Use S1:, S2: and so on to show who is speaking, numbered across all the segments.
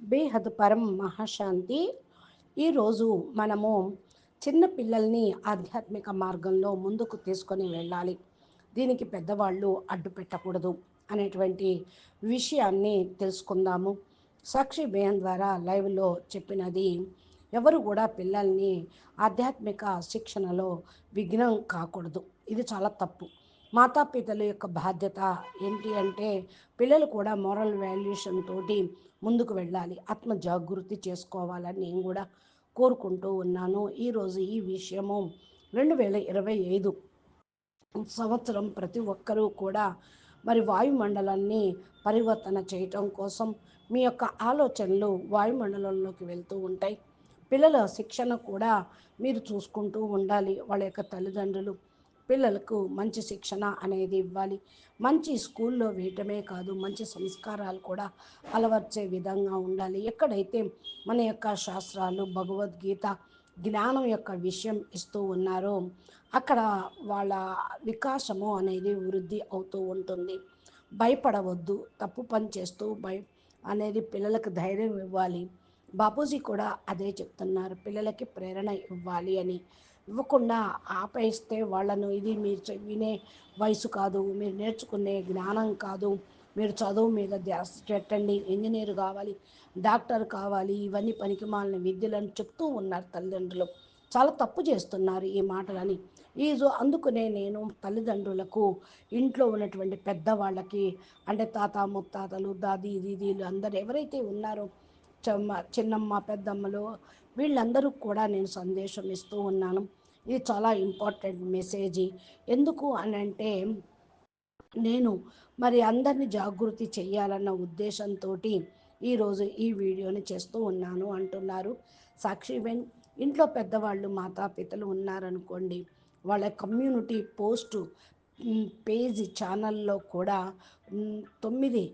S1: బేహద్ పరం మహాశాంతి. ఈరోజు మనము చిన్న పిల్లల్ని ఆధ్యాత్మిక మార్గంలో ముందుకు తీసుకొని వెళ్ళాలి. దీనికి పెద్దవాళ్ళు అడ్డు పెట్టకూడదు అనేటువంటి విషయాన్ని తెలుసుకుందాము. సాక్షి బేయం ద్వారా లైవ్లో చెప్పినది ఎవరు కూడా పిల్లల్ని ఆధ్యాత్మిక శిక్షణలో విఘ్నం కాకూడదు. ఇది చాలా తప్పు. మాతాపితల యొక్క బాధ్యత ఏంటి అంటే పిల్లలు కూడా మోరల్ వాల్యూషన్ తోటి ముందుకు వెళ్ళాలి ఆత్మ జాగృతి చేసుకోవాలని నేను కూడా కోరుకుంటూ ఉన్నాను. ఈరోజు ఈ విషయము రెండు వేల ఇరవై ఐదు సంవత్సరం ప్రతి ఒక్కరూ కూడా మరి వాయుమండలాన్ని పరివర్తన చేయటం కోసం మీ యొక్క ఆలోచనలు వాయుమండలంలోకి వెళ్తూ ఉంటాయి. పిల్లల శిక్షణ కూడా మీరు చూసుకుంటూ ఉండాలి. వాళ్ళ యొక్క తల్లిదండ్రులు పిల్లలకు మంచి శిక్షణ అనేది ఇవ్వాలి. మంచి స్కూల్లో వేయటమే కాదు మంచి సంస్కారాలు కూడా అలవర్చే విధంగా ఉండాలి. ఎక్కడైతే మన యొక్క శాస్త్రాలు భగవద్గీత జ్ఞానం యొక్క విషయం ఇస్తూ ఉన్నారో అక్కడ వాళ్ళ వికాసము అనేది వృద్ధి అవుతూ ఉంటుంది. భయపడవద్దు తప్పు పని చేస్తూ భయ అనేది పిల్లలకు ధైర్యం ఇవ్వాలి. బాపూజీ కూడా అదే చెప్తున్నారు పిల్లలకి ప్రేరణ ఇవ్వాలి అని. ఇవ్వకుండా ఆపేస్తే వాళ్ళను ఇది మీరు చె- వినే వయసు కాదు మీరు నేర్చుకునే జ్ఞానం కాదు మీరు చదువు మీద ధ్యాస పెట్టండి ఇంజనీర్ కావాలి డాక్టర్ కావాలి ఇవన్నీ పనికిమాలిన విద్యలను చెప్తూ ఉన్నారు తల్లిదండ్రులు. చాలా తప్పు చేస్తున్నారు ఈ మాటలని. ఈజు అందుకునే నేను తల్లిదండ్రులకు ఇంట్లో ఉన్నటువంటి పెద్దవాళ్ళకి అంటే తాత ముత్తాతలు దాది దీదీలు అందరు ఎవరైతే ఉన్నారో చిన్నమ్మ పెద్దమ్మలు వీళ్ళందరూ కూడా నేను సందేశం ఇస్తూ ఉన్నాను. ఇది చాలా ఇంపార్టెంట్ మెసేజ్. ఎందుకు అని అంటే నేను మరి అందరినీ జాగృతి చేయాలన్న ఉద్దేశంతో ఈరోజు ఈ వీడియోని చేస్తూ ఉన్నాను అంటున్నారు. సాక్షిబెన్ ఇంట్లో పెద్దవాళ్ళు మాతాపితలు ఉన్నారనుకోండి వాళ్ళ కమ్యూనిటీ పోస్టు పేజీ ఛానల్లో కూడా తొమ్మిది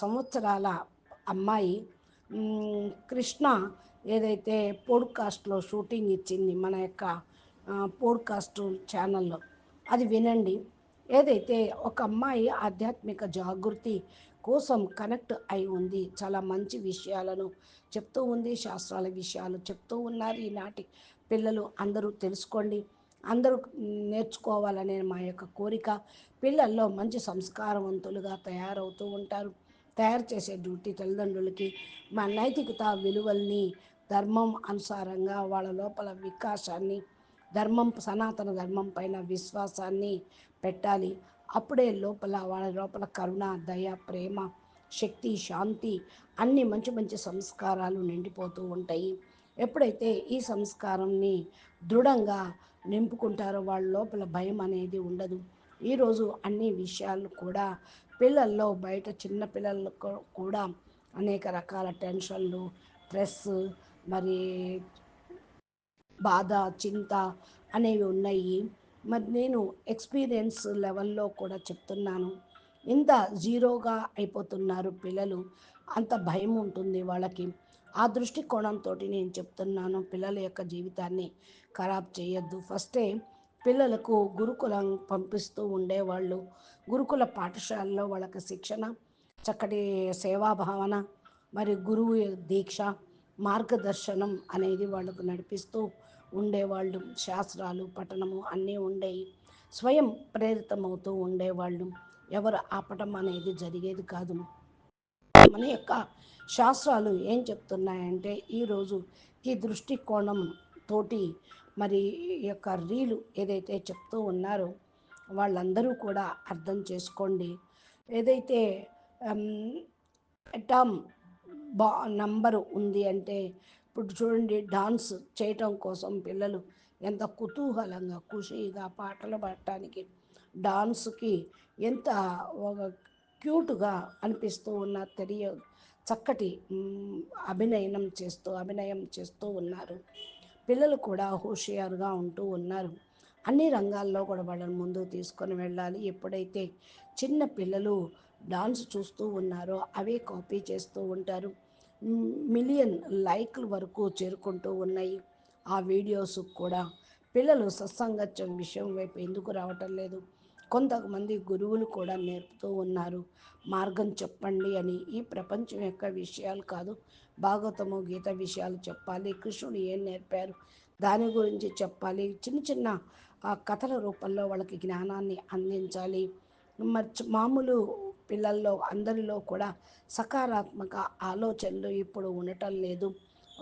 S1: సంవత్సరాల అమ్మాయి కృష్ణ ఏదైతే పోడ్కాస్ట్లో షూటింగ్ ఇచ్చింది మన యొక్క పోడ్కాస్ట్ ఛానల్లో అది వినండి. ఏదైతే ఒక అమ్మాయి ఆధ్యాత్మిక జాగృతి కోసం కనెక్ట్ అయి ఉంది చాలా మంచి విషయాలను చెప్తూ ఉంది శాస్త్రాల విషయాలు చెప్తూ ఉన్నారు. ఈనాటి పిల్లలు అందరూ తెలుసుకోండి. అందరూ నేర్చుకోవాలనే మా యొక్క కోరిక. పిల్లల్లో మంచి సంస్కారవంతులుగా తయారవుతూ ఉంటారు. తయారు చేసే డ్యూటీ తల్లిదండ్రులకి మా నైతికత విలువల్ని ధర్మం అనుసారంగా వాళ్ళ లోపల వికాసాన్ని ధర్మం సనాతన ధర్మం పైన విశ్వాసాన్ని పెట్టాలి. అప్పుడే లోపల వాళ్ళ లోపల కరుణ దయ ప్రేమ శక్తి శాంతి అన్ని మంచి మంచి సంస్కారాలు నిండిపోతూ ఉంటాయి. ఎప్పుడైతే ఈ సంస్కారంని దృఢంగా నింపుకుంటారో వాళ్ళ లోపల భయం అనేది ఉండదు. ఈరోజు అన్ని విషయాలు కూడా పిల్లల్లో బయట చిన్న పిల్లలకు కూడా అనేక రకాల టెన్షన్లు స్ట్రెస్ మరి బాధ చింత అనేవి ఉన్నాయి. మరి నేను ఎక్స్పీరియన్స్ లెవెల్లో కూడా చెప్తున్నాను. ఇంత జీరోగా అయిపోతున్నారు పిల్లలు. అంత భయం ఉంటుంది వాళ్ళకి. ఆ దృష్టికోణంతో నేను చెప్తున్నాను పిల్లల యొక్క జీవితాన్ని ఖరాబ్ చేయొద్దు. ఫస్టే పిల్లలకు గురుకులం పంపిస్తూ ఉండేవాళ్ళు. గురుకుల పాఠశాలలో వాళ్ళకి శిక్షణ చక్కటి సేవాభావన మరి గురువు దీక్ష మార్గదర్శనం అనేది వాళ్ళకు నడిపిస్తూ ఉండేవాళ్ళు. శాస్త్రాలు పఠనము అన్నీ ఉండేవి స్వయం ప్రేరితమవుతూ ఉండేవాళ్ళు. ఎవరు ఆపటం అనేది జరిగేది కాదు. మన యొక్క శాస్త్రాలు ఏం చెప్తున్నాయంటే ఈరోజు ఈ దృష్టికోణం తోటి మరి ఈ యొక్క రీలు ఏదైతే చెప్తూ ఉన్నారో వాళ్ళందరూ కూడా అర్థం చేసుకోండి. ఏదైతే టర్మ్ బా నంబరు ఉంది అంటే ఇప్పుడు చూడండి డాన్స్ చేయటం కోసం పిల్లలు ఎంత కుతూహలంగా ఖుషీగా పాటలు పాడటానికి డాన్స్కి ఎంత ఒక క్యూట్గా అనిపిస్తూ ఉన్న తెలియ చక్కటి అభినయనం చేస్తూ అభినయం చేస్తూ ఉన్నారు. పిల్లలు కూడా హుషియారుగా ఉంటూ ఉన్నారు. అన్ని రంగాల్లో కూడా వాళ్ళని ముందుకు తీసుకొని వెళ్ళాలి. ఎప్పుడైతే చిన్న పిల్లలు డాన్స్ చూస్తూ ఉన్నారో అవే కాపీ చేస్తూ ఉంటారు. మిలియన్ లైక్ల వరకు చేరుకుంటూ ఉన్నాయి. ఆ వీడియోస్ కూడా పిల్లలు సత్సంగత్యం విషయం వైపు ఎందుకు రావటం లేదు. కొంతమంది గురువులు కూడా నేర్పుతూ ఉన్నారు. మార్గం చెప్పండి అని. ఈ ప్రపంచం యొక్క విషయాలు కాదు భాగవతము గీత విషయాలు చెప్పాలి. కృష్ణుడు ఏం నేర్పారు? దాని గురించి చెప్పాలి. చిన్న చిన్న కథల రూపంలో వాళ్ళకి జ్ఞానాన్ని అందించాలి. మరి మామూలు పిల్లల్లో అందరిలో కూడా సకారాత్మక ఆలోచనలు ఇప్పుడు ఉండటం లేదు.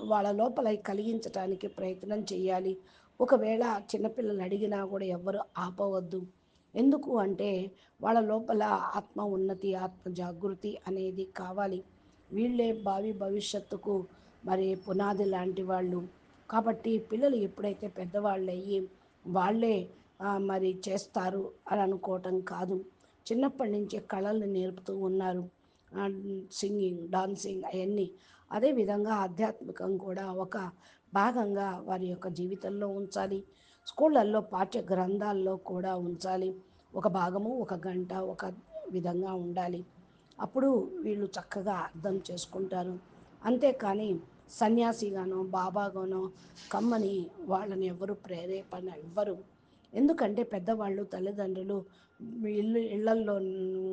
S1: వాళ్ళ లోపల కలిగించడానికి ప్రయత్నం చేయాలి. ఒకవేళ చిన్నపిల్లలు అడిగినా కూడా ఎవరు ఆపవద్దు. ఎందుకు అంటే వాళ్ళ లోపల ఆత్మ ఉన్నతి ఆత్మ జాగృతి అనేది కావాలి. వీళ్ళే భావి భవిష్యత్తుకు మరి పునాది లాంటి వాళ్ళు. కాబట్టి పిల్లలు ఎప్పుడైతే పెద్దవాళ్ళు అయ్యి వాళ్ళే మరి చేస్తారు అని అనుకోవటం కాదు. చిన్నప్పటి నుంచే కళలు నేర్పుతూ ఉన్నారు. సింగింగ్ డాన్సింగ్ అవన్నీ. అదేవిధంగా ఆధ్యాత్మికం కూడా ఒక భాగంగా వారి యొక్క జీవితంలో ఉంచాలి. స్కూళ్ళల్లో పాఠ్య గ్రంథాల్లో కూడా ఉంచాలి. ఒక భాగము ఒక గంట ఒక విధంగా ఉండాలి. అప్పుడు వీళ్ళు చక్కగా అర్థం చేసుకుంటారు. అంతేకాని సన్యాసిగానో బాబాగానో కమ్మని వాళ్ళని ఎవరు ప్రేరేపణ ఇవ్వరు. ఎందుకంటే పెద్దవాళ్ళు తల్లిదండ్రులు ఇల్లు ఇళ్ళల్లో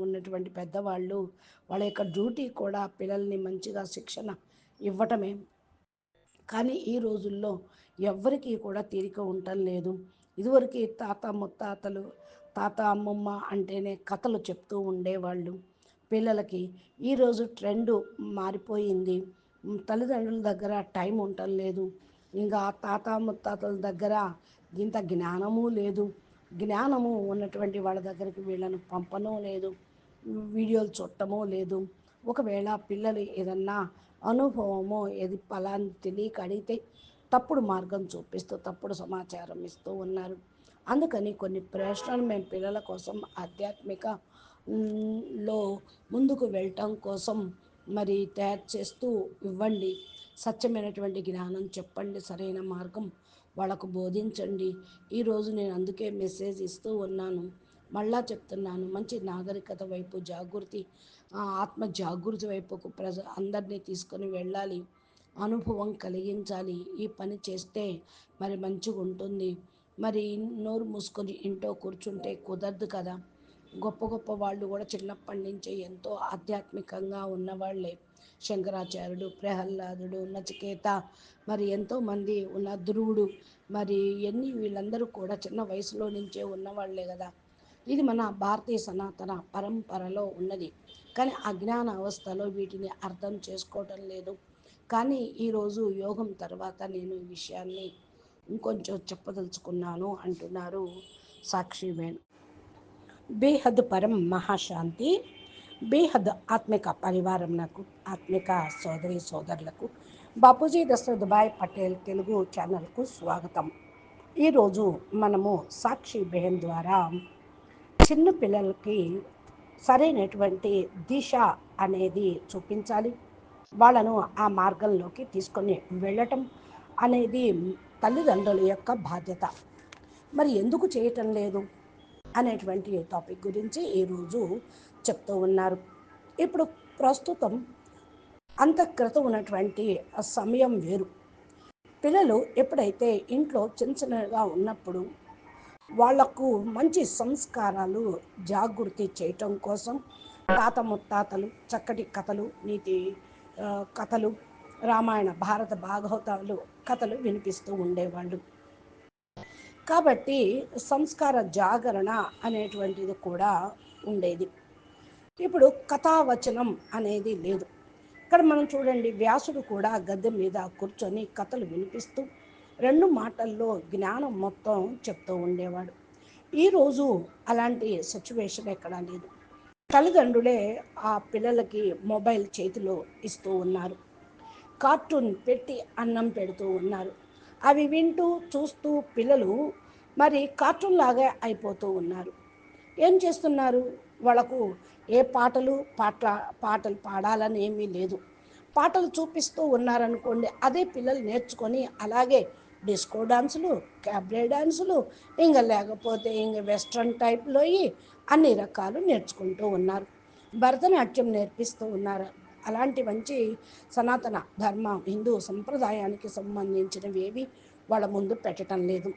S1: ఉన్నటువంటి పెద్దవాళ్ళు వాళ్ళ యొక్క డ్యూటీ కూడా పిల్లల్ని మంచిగా శిక్షణ ఇవ్వటమే. కానీ ఈ రోజుల్లో ఎవ్వరికీ కూడా తీరిక ఉండటం లేదు. ఇదివరకు తాత ముత్తాతలు తాత అమ్మమ్మ అంటేనే కథలు చెప్తూ ఉండేవాళ్ళు. పిల్లలకి ఈరోజు ట్రెండ్ మారిపోయింది. తల్లిదండ్రుల దగ్గర టైం ఉండటం లేదు. ఇంకా తాత ముత్తాతల దగ్గర ఇంత జ్ఞానము లేదు. జ్ఞానము ఉన్నటువంటి వాళ్ళ దగ్గరికి వీళ్ళను పంపడం లేదు. వీడియోలు చూడటమో లేదు. ఒకవేళ పిల్లలు ఏదన్నా అనుభవమో ఏది ఫలాన్ని తెలియక అడిగితే తప్పుడు మార్గం చూపిస్తూ తప్పుడు సమాచారం ఇస్తూ ఉన్నారు. అందుకని కొన్ని ప్రశ్నలు మేము పిల్లల కోసం ఆధ్యాత్మిక లో ముందుకు వెళ్ళటం కోసం మరి తయారు చేస్తూ ఇవ్వండి. సత్యమైనటువంటి జ్ఞానం చెప్పండి. సరైన మార్గం వాళ్ళకు బోధించండి. ఈరోజు నేను అందుకే మెసేజ్ ఇస్తూ ఉన్నాను. మళ్ళా చెప్తున్నాను మంచి నాగరికత వైపు జాగృతి ఆత్మ జాగృతి వైపుకు ప్రజ అందరినీ తీసుకొని వెళ్ళాలి. అనుభవం కలిగించాలి. ఈ పని చేస్తే మరి మంచిగా ఉంటుంది. మరి నోరు మూసుకొని ఇంట్లో కూర్చుంటే కుదరదు కదా. గొప్ప గొప్ప వాళ్ళు కూడా చిన్నప్పటి నుంచే ఎంతో ఆధ్యాత్మికంగా ఉన్నవాళ్ళే శంకరాచార్యుడు ప్రహ్లాదుడు నచికేత మరి ఎంతోమంది ఉన్న ధ్రువుడు మరి ఎన్ని వీళ్ళందరూ కూడా చిన్న వయసులో నుంచే ఉన్నవాళ్ళే కదా. ఇది మన భారతీయ సనాతన పరంపరలో ఉన్నది. కానీ అజ్ఞాన అవస్థలో వీటిని అర్థం చేసుకోవటం లేదు. కానీ ఈరోజు యోగం తర్వాత నేను ఈ విషయాన్ని ఇంకొంచెం చెప్పదలుచుకున్నాను అంటున్నారు సాక్షి వేణు. బేహద్ పరం మహాశాంతి బేహద్ ఆత్మిక పరివారం నాకు ఆత్మిక సోదరి సోదరులకు బాపూజీ దశరథభాయ్ పటేల్ తెలుగు ఛానల్కు స్వాగతం. ఈరోజు మనము సాక్షి బెహన్ ద్వారా చిన్న పిల్లలకి సరైనటువంటి దిశ అనేది చూపించాలి. వాళ్ళను ఆ మార్గంలోకి తీసుకొని వెళ్ళటం అనేది తల్లిదండ్రుల యొక్క బాధ్యత. మరి ఎందుకు చేయటం లేదు అనేటువంటి టాపిక్ గురించి ఈరోజు చెప్తూ ఉన్నారు. ఇప్పుడు ప్రస్తుతం అంత క్రితం ఉన్నటువంటి సమయం వేరు. పిల్లలు ఎప్పుడైతే ఇంట్లో చిన్న చిన్నగా ఉన్నప్పుడు వాళ్ళకు మంచి సంస్కారాలు జాగృతి చేయటం కోసం తాత ముత్తాతలు చక్కటి కథలు నీతి కథలు రామాయణ భారత భాగవతాలు కథలు వినిపిస్తూ ఉండేవాళ్ళు. కాబట్టి సంస్కార జాగరణ అనేటువంటిది కూడా ఉండేది. ఇప్పుడు కథావచనం అనేది లేదు. ఇక్కడ మనం చూడండి వ్యాసుడు కూడా గద్దె మీద కూర్చొని కథలు వినిపిస్తూ రెండు మాటల్లో జ్ఞానం మొత్తం చెప్తూ ఉండేవాడు. ఈరోజు అలాంటి సిచ్యువేషన్ ఎక్కడా లేదు. తల్లిదండ్రులే ఆ పిల్లలకి మొబైల్ చేతిలో ఇస్తూ ఉన్నారు. కార్టూన్ పెట్టి అన్నం పెడుతూ ఉన్నారు. అవి వింటూ చూస్తూ పిల్లలు మరి కార్టూన్ లాగా అయిపోతూ ఉన్నారు. ఏం చేస్తున్నారు? వాళ్ళకు ఏ పాటలు పాట పాటలు పాడాలని ఏమీ లేదు. పాటలు చూపిస్తూ ఉన్నారనుకోండి అదే పిల్లలు నేర్చుకొని అలాగే డిస్కో డాన్సులు క్యాబ్రే డాన్సులు ఇంకా లేకపోతే ఇంక వెస్ట్రన్ టైప్లో అన్ని రకాలు నేర్చుకుంటూ ఉన్నారు. భరతనాట్యం నేర్పిస్తూ ఉన్నారు. అలాంటి మంచి సనాతన ధర్మ హిందూ సంప్రదాయానికి సంబంధించినవి ఏవి వాళ్ళ ముందు పెట్టడం లేదు.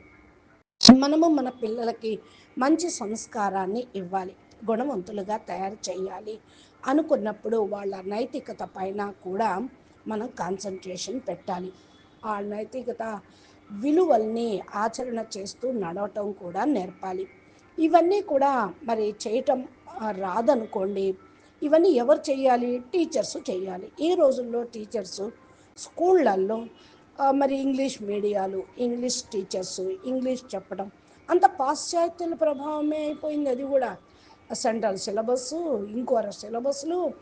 S1: మనము మన పిల్లలకి మంచి సంస్కారాన్ని ఇవ్వాలి గుణవంతులుగా తయారు చేయాలి అనుకున్నప్పుడు వాళ్ళ నైతికత పైన కూడా మనం కాన్సన్ట్రేషన్ పెట్టాలి. ఆ నైతికత విలువల్ని ఆచరణ చేస్తూ నడవటం కూడా నేర్పాలి. ఇవన్నీ కూడా మరి చేయటం రాదనుకోండి. ఇవన్నీ ఎవరు చేయాలి? టీచర్స్ చేయాలి. ఈ రోజుల్లో టీచర్స్ స్కూళ్ళల్లో మరి ఇంగ్లీష్ మీడియాలు ఇంగ్లీష్ టీచర్స్ ఇంగ్లీష్ చెప్పడం అంత పాశ్చాత్యుల ప్రభావమే అయిపోయింది అది కూడా. సెంట్రల్ సిలబస్ ఇంకో సిలబస్లు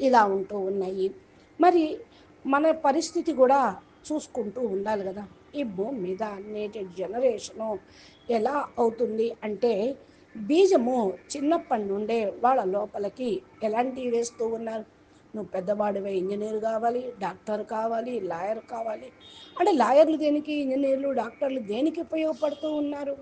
S1: ఇలా ఉంటూ ఉన్నాయి. మరి మన పరిస్థితి కూడా చూసుకుంటూ ఉండాలి కదా. ఈ భూమి మీద నేటి జనరేషను ఎలా అవుతుంది అంటే బీజము చిన్నప్పటి నుండే వాళ్ళ లోపలికి ఎలాంటివి వేస్తూ ఉన్నారు? నువ్వు పెద్దవాడివే ఇంజనీర్ కావాలి డాక్టర్ కావాలి లాయర్ కావాలి. అంటే లాయర్లు దేనికి ఇంజనీర్లు డాక్టర్లు దేనికి ఉపయోగపడుతూ ఉన్నారు?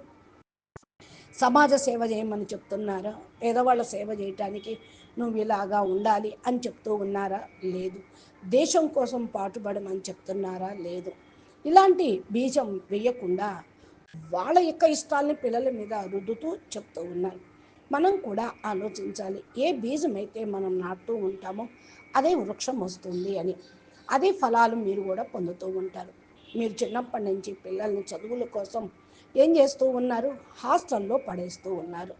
S1: సమాజ సేవ చేయమని చెప్తున్నారా? పేదవాళ్ళ సేవ చేయటానికి నువ్వు ఇలాగా ఉండాలి అని చెప్తూ ఉన్నారా? లేదు. దేశం కోసం పాటుపడమని చెప్తున్నారా? లేదు. ఇలాంటి బీజం వేయకుండా వాళ్ళ యొక్క ఇష్టాలని పిల్లల మీద రుద్దుతూ చెప్తూ ఉన్నారు. మనం కూడా ఆలోచించాలి ఏ బీజం అయితే మనం నాటుతూ ఉంటామో అదే వృక్షం వస్తుంది అని. అదే ఫలాలు మీరు కూడా పొందుతూ ఉంటారు. మీరు చిన్నప్పటి నుంచి పిల్లల్ని చదువుల కోసం ఏం చేస్తూ ఉన్నారు? హాస్టల్లో పడేస్తూ ఉన్నారు.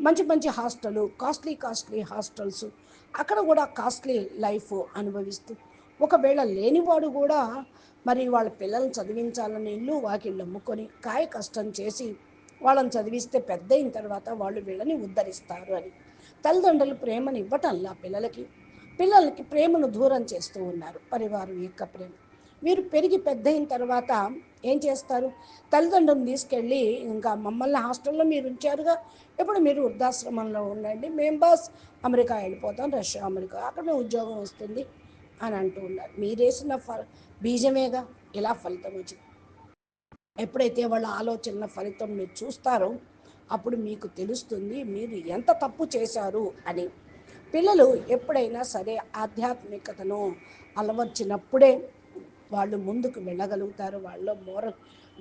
S1: మంచి మంచి హాస్టల్ కాస్ట్లీ కాస్ట్లీ హాస్టల్స్ అక్కడ కూడా కాస్ట్లీ లైఫ్ అనుభవిస్తూ ఒకవేళ లేనివాడు కూడా మరి వాళ్ళ పిల్లల్ని చదివించాలని ఇల్లు వాకిళ్ళు అమ్ముకొని కాయ కష్టం చేసి వాళ్ళని చదివిస్తే పెద్ద అయిన తర్వాత వాళ్ళు వీళ్ళని ఉద్ధరిస్తారు అని. తల్లిదండ్రులు ప్రేమను ఇవ్వటంలా పిల్లలకి. పిల్లలకి ప్రేమను దూరం చేస్తూ ఉన్నారు పరివారం యొక్క ప్రేమ. మీరు పెరిగి పెద్ద అయిన తర్వాత ఏం చేస్తారు? తల్లిదండ్రులను తీసుకెళ్ళి ఇంకా మమ్మల్ని హాస్టల్లో మీరు ఉంచారుగా. ఇప్పుడు మీరు వృద్ధాశ్రమంలో ఉండండి. మేము బాస్ అమెరికా వెళ్ళిపోతాం రష్యా అమెరికా. అక్కడ ఉద్యోగం వస్తుంది. అని అంటూ ఉన్నారు. మీరేసిన ఫ బీజమేగా? ఇలా ఫలితం వచ్చింది? ఎప్పుడైతే వాళ్ళ ఆలోచనల ఫలితం మీరు చూస్తారో అప్పుడు మీకు తెలుస్తుంది మీరు ఎంత తప్పు చేశారు అని. పిల్లలు ఎప్పుడైనా సరే ఆధ్యాత్మికతను అలవర్చినప్పుడే వాళ్ళు ముందుకు వెళ్ళగలుగుతారు. వాళ్ళ మోరల్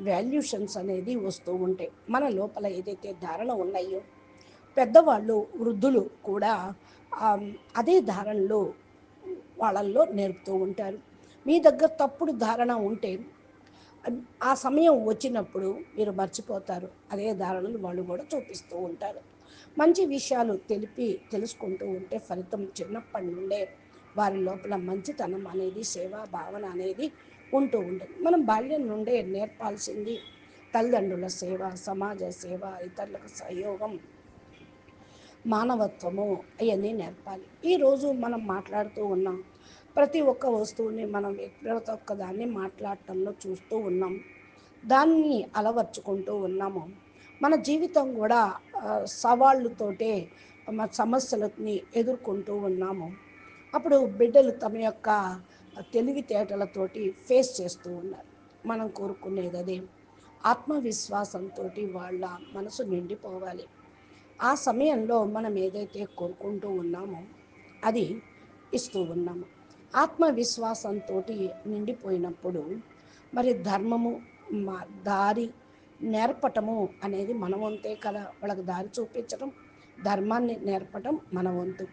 S1: వాల్యూషన్స్ అనేది వస్తూ ఉంటాయి. మన లోపల ఏదైతే ధారణ ఉన్నాయో పెద్దవాళ్ళు వృద్ధులు కూడా అదే ధారణలో వాళ్ళల్లో నేర్పుతూ ఉంటారు. మీ దగ్గర తప్పుడు ధారణ ఉంటే ఆ సమయం వచ్చినప్పుడు మీరు మర్చిపోతారు. అదే ధారణలు వాళ్ళు కూడా చూపిస్తూ ఉంటారు. మంచి విషయాలు తెలిపి తెలుసుకుంటూ ఉంటే ఫలితం చిన్నప్పటి నుండే వారి లోపల మంచితనం అనేది సేవా భావన అనేది ఉంటూ ఉంటుంది. మనం బాల్యం నుండే నేర్పాల్సింది తల్లిదండ్రుల సేవ సమాజ సేవ ఇతరులకు సహయోగం మానవత్వము అవన్నీ నేర్పాలి. ఈరోజు మనం మాట్లాడుతూ ఉన్నాం. ప్రతి ఒక్క వస్తువుని మనం ప్రతి ఒక్క దాన్ని మాట్లాడటంలో చూస్తూ ఉన్నాం. దాన్ని అలవర్చుకుంటూ ఉన్నాము. మన జీవితం కూడా సవాళ్ళతోటే మన సమస్యలని ఎదుర్కొంటూ ఉన్నాము. అప్పుడు బిడ్డలు తమ యొక్క తెలివితేటలతోటి ఫేస్ చేస్తూ ఉన్నారు. మనం కోరుకునేది అదే. ఆత్మవిశ్వాసంతో వాళ్ళ మనసు నిండిపోవాలి. ఆ సమయంలో మనం ఏదైతే కోరుకుంటూ ఉన్నామో అది ఇస్తూ ఉన్నాము. ఆత్మవిశ్వాసంతో నిండిపోయినప్పుడు మరి ధర్మము దారి నేర్పటము అనేది మన వంతే కదా. వాళ్ళకి దారి చూపించడం ధర్మాన్ని నేర్పటం మన వంతు.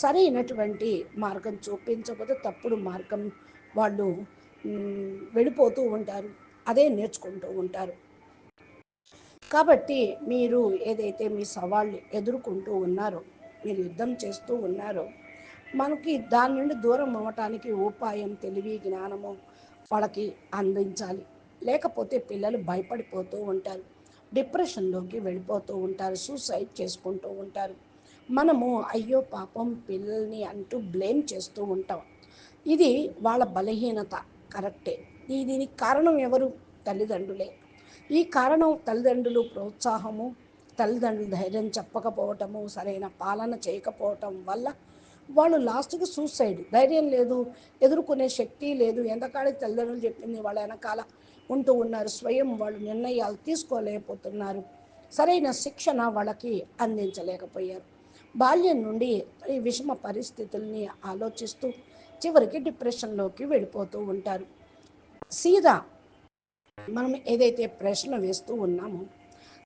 S1: సరైనటువంటి మార్గం చూపించకపోతే తప్పుడు మార్గం వాళ్ళు వెళ్ళిపోతూ ఉంటారు. అదే నేర్చుకుంటూ ఉంటారు. కాబట్టి మీరు ఏదైతే మీ సవాళ్ళు ఎదుర్కొంటూ ఉన్నారో మీరు యుద్ధం చేస్తూ ఉన్నారో మనకి దాని నుండి దూరం అవ్వటానికి ఉపాయం తెలివి జ్ఞానము వాళ్ళకి అందించాలి. లేకపోతే పిల్లలు భయపడిపోతూ ఉంటారు. డిప్రెషన్లోకి వెళ్ళిపోతూ ఉంటారు. సూసైడ్ చేసుకుంటూ ఉంటారు. మనము అయ్యో పాపం పిల్లల్ని అంటూ బ్లేమ్ చేస్తూ ఉంటాం. ఇది వాళ్ళ బలహీనత. కరెక్టే. దీనికి కారణం ఎవరు? తల్లిదండ్రులే. ఈ కారణం తల్లిదండ్రులు ప్రోత్సాహము తల్లిదండ్రులు ధైర్యం చెప్పకపోవటము సరైన పాలన చేయకపోవటం వల్ల వాళ్ళు లాస్ట్కి సూసైడ్. ధైర్యం లేదు ఎదుర్కొనే శక్తి లేదు. ఎంతకాడికి తల్లిదండ్రులు చెప్పింది వాళ్ళ వెనకాల ఉంటూ ఉన్నారు. స్వయం వాళ్ళు నిర్ణయాలు తీసుకోలేకపోతున్నారు. సరైన శిక్షణ వాళ్ళకి అందించలేకపోయారు. బాల్యం నుండి ఈ విషమ పరిస్థితుల్ని ఆలోచిస్తూ చివరికి డిప్రెషన్లోకి వెళ్ళిపోతూ ఉంటారు. సీదా మనం ఏదైతే ప్రశ్న వేస్తూ ఉన్నామో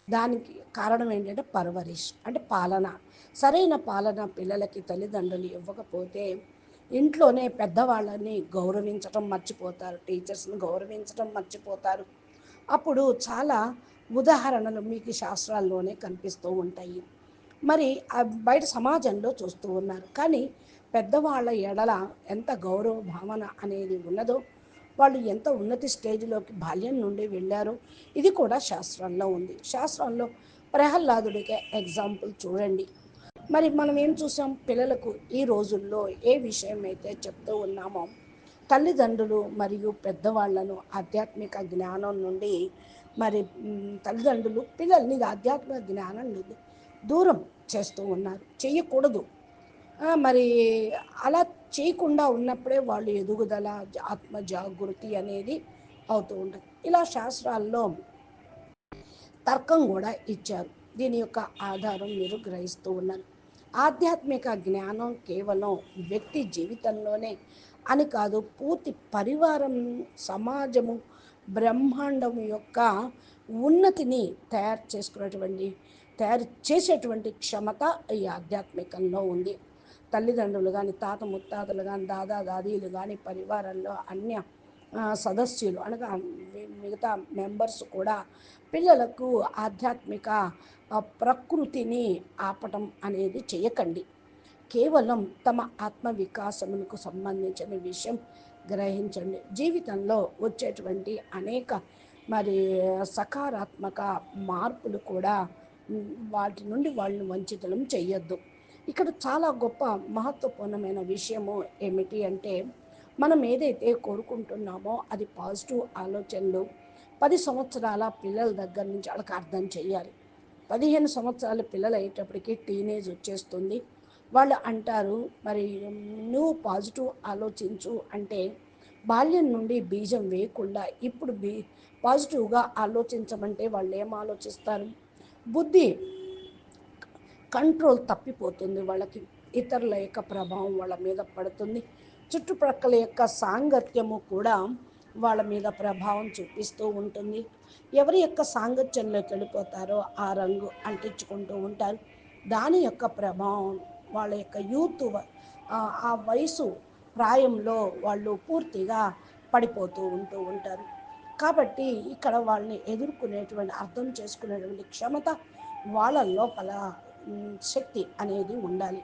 S1: దానికి కారణం ఏంటంటే పర్వరిష్ అంటే పాలన. సరైన పాలన పిల్లలకి తల్లిదండ్రులు ఇవ్వకపోతే ఇంట్లోనే పెద్దవాళ్ళని గౌరవించడం మర్చిపోతారు టీచర్స్ని గౌరవించడం మర్చిపోతారు. అప్పుడు చాలా ఉదాహరణలు మీకు శాస్త్రాల్లోనే కనిపిస్తూ ఉంటాయి. మరి బయట సమాజంలో చూస్తూ ఉన్నారు. కానీ పెద్దవాళ్ళ ఎడల ఎంత గౌరవ భావన అనేది ఉన్నదో వాళ్ళు ఎంత ఉన్నతి స్టేజ్లోకి బాల్యం నుండి వెళ్ళారో ఇది కూడా శాస్త్రంలో ఉంది. శాస్త్రంలో ప్రహ్లాదుడికే ఎగ్జాంపుల్ చూడండి. మరి మనం ఏం చూసాం? పిల్లలకు ఈ రోజుల్లో ఏ విషయం అయితే చెప్తూ ఉన్నామో తల్లిదండ్రులు మరియు పెద్దవాళ్ళను ఆధ్యాత్మిక జ్ఞానం నుండి మరి తల్లిదండ్రులు పిల్లల్ని ఆధ్యాత్మిక జ్ఞానం నుండి దూరం చేస్తూ ఉన్నారు. చేయకూడదు మరి అలా చేయకుండా ఉన్నప్పుడే వాళ్ళు ఎదుగుదల ఆత్మ జాగృతి అనేది అవుతూ ఉంటుంది. ఇలా శాస్త్రాల్లో తర్కం కూడా ఇచ్చారు. దీని యొక్క ఆధారం మీరు గ్రహిస్తూ ఉన్నారు. ఆధ్యాత్మిక జ్ఞానం కేవలం వ్యక్తి జీవితంలోనే అని కాదు పూర్తి పరివారం సమాజము బ్రహ్మాండం యొక్క ఉన్నతిని తయారు చేసుకునేటువంటి తయారు చేసేటువంటి క్షమత ఈ ఆధ్యాత్మికంలో ఉంది. తల్లిదండ్రులు కానీ తాత ముత్తాతలు కానీ దాదా దాదీలు కానీ పరివారంలో అన్య సదస్యులు అనగా మిగతా మెంబర్స్ కూడా పిల్లలకు ఆధ్యాత్మిక ప్రకృతిని ఆపటం అనేది చేయకండి. కేవలం తమ ఆత్మ వికాసమునకు సంబంధించిన విషయం గ్రహించండి. జీవితంలో వచ్చేటువంటి అనేక మరి సకారాత్మక మార్పులు కూడా వాటి నుండి వాళ్ళని వంచితలం చేయొద్దు. ఇక్కడ చాలా గొప్ప మహత్వపూర్ణమైన విషయము ఏమిటి అంటే మనం ఏదైతే కోరుకుంటున్నామో అది పాజిటివ్ ఆలోచనలు పది సంవత్సరాల పిల్లల దగ్గర నుంచి వాళ్ళకి అర్థం చేయాలి పదిహేను సంవత్సరాల పిల్లలు అయ్యేటప్పటికి టీనేజ్ వచ్చేస్తుంది. వాళ్ళు అంటారు మరి నువ్వు పాజిటివ్ ఆలోచించు అంటే బాల్యం నుండి బీజం వేయకుండా ఇప్పుడు బీ పాజిటివ్గా ఆలోచించమంటే వాళ్ళు ఏం ఆలోచిస్తారు? బుద్ధి కంట్రోల్ తప్పిపోతుంది. వాళ్ళకి ఇతరుల యొక్క ప్రభావం వాళ్ళ మీద పడుతుంది. చుట్టుప్రక్కల యొక్క సాంగత్యము కూడా వాళ్ళ మీద ప్రభావం చూపిస్తూ ఉంటుంది. ఎవరి యొక్క సాంగత్యంలోకి వెళ్ళిపోతారో ఆ రంగు అంటించుకుంటూ ఉంటారు. దాని యొక్క ప్రభావం వాళ్ళ యొక్క యూత్ ఆ వయసు ప్రాయంలో వాళ్ళు పూర్తిగా పడిపోతూ ఉంటూ ఉంటారు. కాబట్టి ఇక్కడ వాళ్ళని ఎదుర్కొనేటువంటి అర్థం చేసుకునేటువంటి క్షమత వాళ్ళ లోపల శక్తి అనేది ఉండాలి.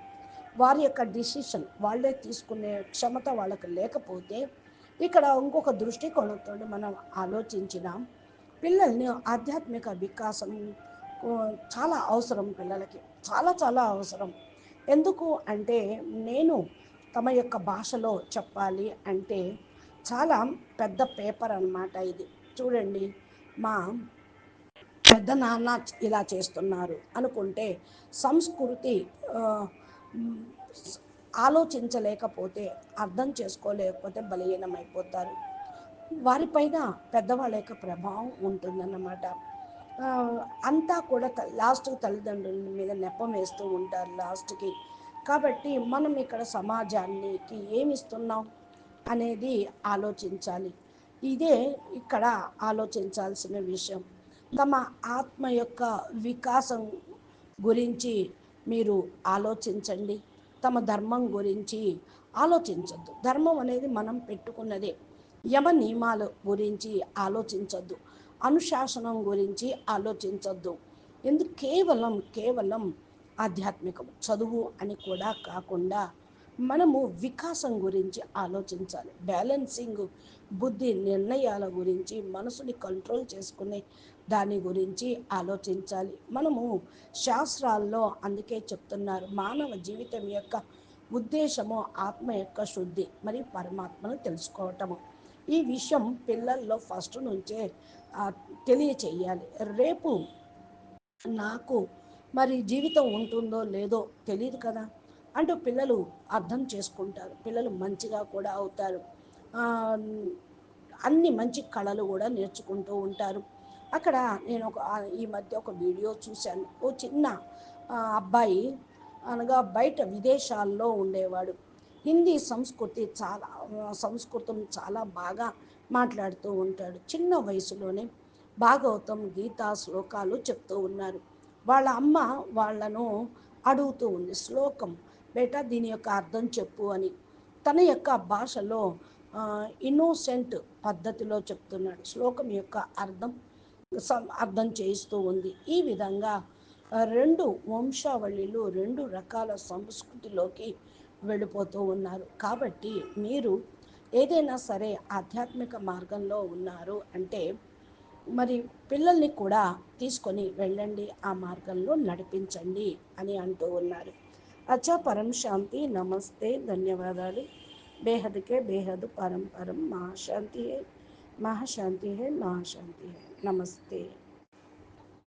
S1: వారి యొక్క డిసిషన్ వాళ్ళే తీసుకునే క్షమత వాళ్ళకి లేకపోతే ఇక్కడ ఇంకొక దృష్టికోణంతో మనం ఆలోచించిన. పిల్లల్ని ఆధ్యాత్మిక వికాసం చాలా అవసరం పిల్లలకి. చాలా చాలా అవసరం. ఎందుకు అంటే నేను తమ యొక్క భాషలో చెప్పాలి అంటే చాలా పెద్ద పేపర్ అనమాట ఇది. చూడండి మా పెద్ద నాన్న ఇలా చేస్తున్నారు అనుకుంటే సంస్కృతి ఆలోచించలేకపోతే అర్థం చేసుకోలేకపోతే బలహీనమైపోతారు. వారిపైన పెద్దవాళ్ళ యొక్క ప్రభావం ఉంటుందన్నమాట. అంతా కూడా లాస్ట్కి తల్లిదండ్రుల మీద నెపం వేస్తూ ఉంటారు లాస్ట్కి. కాబట్టి మనం ఇక్కడ సమాజానికి ఏమి ఇస్తున్నాం అనేది ఆలోచించాలి. ఇదే ఇక్కడ ఆలోచించాల్సిన విషయం. తమ ఆత్మ యొక్క వికాసం గురించి మీరు ఆలోచించండి. తమ ధర్మం గురించి ఆలోచించద్దు. ధర్మం అనేది మనం పెట్టుకున్నదే. యమ నియమాల గురించి ఆలోచించద్దు. అనుశాసనం గురించి ఆలోచించద్దు. ఎందుకు కేవలం కేవలం ఆధ్యాత్మికం చదువు అని కూడా కాకుండా మనము వికాసం గురించి ఆలోచించాలి. బ్యాలెన్సింగ్ బుద్ధి నిర్ణయాల గురించి మనసుని కంట్రోల్ చేసుకునే దాని గురించి ఆలోచించాలి. మనము శాస్త్రాల్లో అందుకే చెప్తున్నారు మానవ జీవితం యొక్క ఉద్దేశము ఆత్మ యొక్క శుద్ధి మరియు పరమాత్మను తెలుసుకోవటము. ఈ విషయం పిల్లల్లో ఫస్ట్ నుంచే తెలియచేయాలి రేపు నాకు మరి జీవితం ఉంటుందో లేదో తెలియదు కదా. అంటూ పిల్లలు అర్థం చేసుకుంటారు. పిల్లలు మంచిగా కూడా అవుతారు. అన్ని మంచి కళలు కూడా నేర్చుకుంటూ ఉంటారు. అక్కడ నేను ఒక ఈ మధ్య ఒక వీడియో చూశాను. ఓ చిన్న అబ్బాయి అనగా బయట విదేశాల్లో ఉండేవాడు. హిందీ సంస్కృతి చాలా సంస్కృతం చాలా బాగా మాట్లాడుతూ ఉంటాడు. చిన్న వయసులోనే భాగవతం గీతా శ్లోకాలు చెప్తూ ఉన్నారు. వాళ్ళ అమ్మ వాళ్ళను అడుగుతూ ఉంది శ్లోకం బేటా దీని యొక్క అర్థం చెప్పు అని. తన యొక్క భాషలో ఇన్నోసెంట్ పద్ధతిలో చెప్తున్నాడు. శ్లోకం యొక్క అర్థం అర్థం చేయిస్తూ ఉంది. ఈ విధంగా రెండు వంశావళిలు రెండు రకాల సంస్కృతిలోకి వెళ్ళిపోతూ ఉన్నారు. కాబట్టి మీరు ఏదైనా సరే ఆధ్యాత్మిక మార్గంలో ఉన్నారు అంటే మరి పిల్లల్ని కూడా తీసుకొని వెళ్ళండి ఆ మార్గంలో నడిపించండి అని అంటూ ఉన్నారు. అచ్చా పరం శాంతి నమస్తే ధన్యవాదాలు. బేహద్కే బేహద్ పరం పరం మహాశాంతి హే మహాశాంతి హే మహాశాంతి హే. నమస్తే